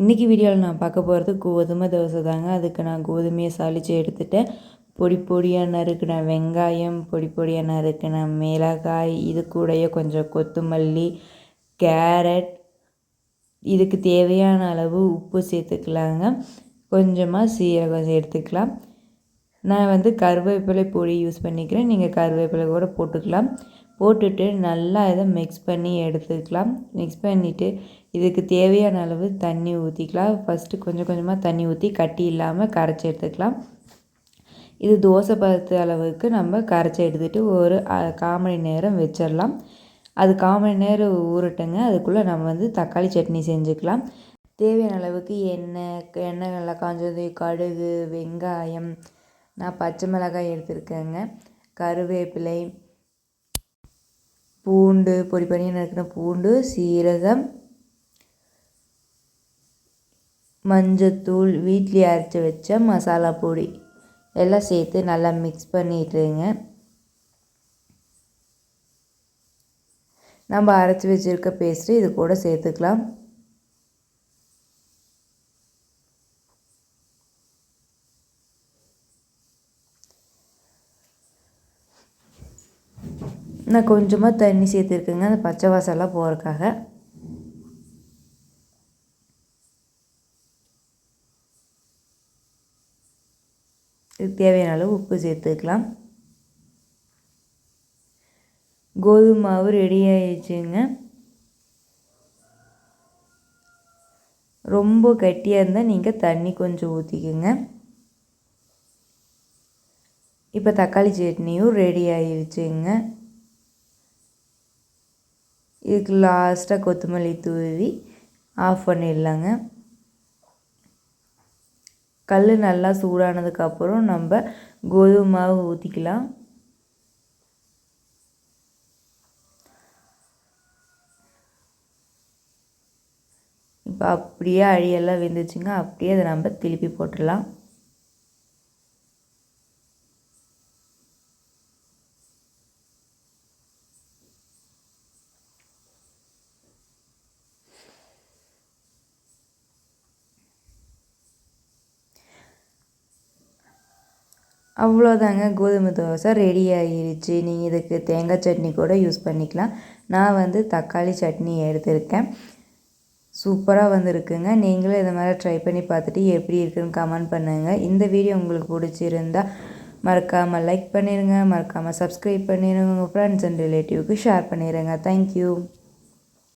இன்றைக்கி வீடியோவில் நான் பார்க்க போகிறது கோதுமை தோசை தாங்க. அதுக்கு நான் கோதுமையை சளிச்சு எடுத்துட்டேன். பொடி பொடியாக நறுக்கின வெங்காயம் பொடி பொடியாக நறுக்கின மிளகாய் இது கூடயே கொஞ்சம் கொத்தமல்லி கேரட். இதுக்கு தேவையான அளவு உப்பு சேர்த்துக்கலாங்க. கொஞ்சமாக சீரகம் சேர்த்துக்கலாம். நான் வந்து கருவேப்பிலை பொடி யூஸ் பண்ணிக்கிறேன். நீங்கள் கருவேப்பிலை கூட போட்டுக்கலாம். போட்டுட்டு நல்லா இதை மிக்ஸ் பண்ணி எடுத்துக்கலாம். மிக்ஸ் பண்ணிவிட்டு இதுக்கு தேவையான அளவு தண்ணி ஊற்றிக்கலாம் ஃபஸ்ட்டு கொஞ்சம் கொஞ்சமாக தண்ணி ஊற்றி கட்டி இல்லாமல் கரைச்சி எடுத்துக்கலாம். இது தோசை பதத்து அளவுக்கு நம்ம கரைச்சி எடுத்துகிட்டு ஒரு கால் மணி நேரம் வச்சிடலாம். அது கால் மணி நேரம் ஊறட்டுங்க. அதுக்குள்ளே நம்ம வந்து தக்காளி சட்னி செஞ்சுக்கலாம். தேவையான அளவுக்கு எண்ணெய் எண்ணெய் நல்லா காஞ்சது கடுகு வெங்காயம் நான் பச்சை மிளகாய் எடுத்துருக்கேங்க. கருவேப்பிலை பூண்டு பொடி பண்ணி நறுக்கின பூண்டு சீரகம் மஞ்சத்தூள் வீட்லேயே அரைச்சி வச்ச மசாலா பொடி. எல்லாம் சேர்த்து நல்லா மிக்ஸ் பண்ணிட்டுருங்க. நம்ம அரைச்சி வச்சுருக்க பேஸ்ட்டு இது கூட சேர்த்துக்கலாம். நான் கொஞ்சமாக தண்ணி சேர்த்துருக்கேங்க. அந்த பச்சை வாசலாம் போகிறதுக்காக இதுக்கு தேவையான அளவு உப்பு சேர்த்துக்கலாம். கோதுமை மாவு ரெடி ஆயிடுச்சுங்க. ரொம்ப கட்டியாக இருந்தால் நீங்கள் தண்ணி கொஞ்சம் ஊற்றிக்குங்க இப்போ தக்காளி சட்னியும் ரெடி ஆயிடுச்சுங்க. இதுக்கு லாஸ்ட்டாக கொத்தமல்லி தூவி ஆஃப் பண்ணிடலாங்க. கல் நல்லா சூடானதுக்கப்புறம் நம்ம கோதுமை மாவு ஊற்றிக்கலாம் இப்போ அப்படியே அழியெல்லாம் வெந்துச்சுங்க அப்படியே அதை நம்ம திருப்பி போட்டுடலாம். அவ்வளோதாங்க கோதுமை தோசை ரெடி ஆகிருச்சு நீங்கள் இதுக்கு தேங்காய் சட்னி கூட யூஸ் பண்ணிக்கலாம். நான் வந்து தக்காளி சட்னி எடுத்திருக்கேன். சூப்பராக வந்துருக்குங்க. நீங்களும் இதை மாதிரி ட்ரை பண்ணி பார்த்துட்டு எப்படி இருக்குன்னு கமெண்ட் பண்ணுங்கள் இந்த வீடியோ உங்களுக்கு பிடிச்சிருந்தா மறக்காமல் லைக் பண்ணிடுங்க மறக்காமல் சப்ஸ்கிரைப் பண்ணிடுங்க உங்கள் ஃப்ரெண்ட்ஸ் அண்ட் ரிலேட்டிவ்க்கு ஷேர் பண்ணிடுங்க தேங்க்யூ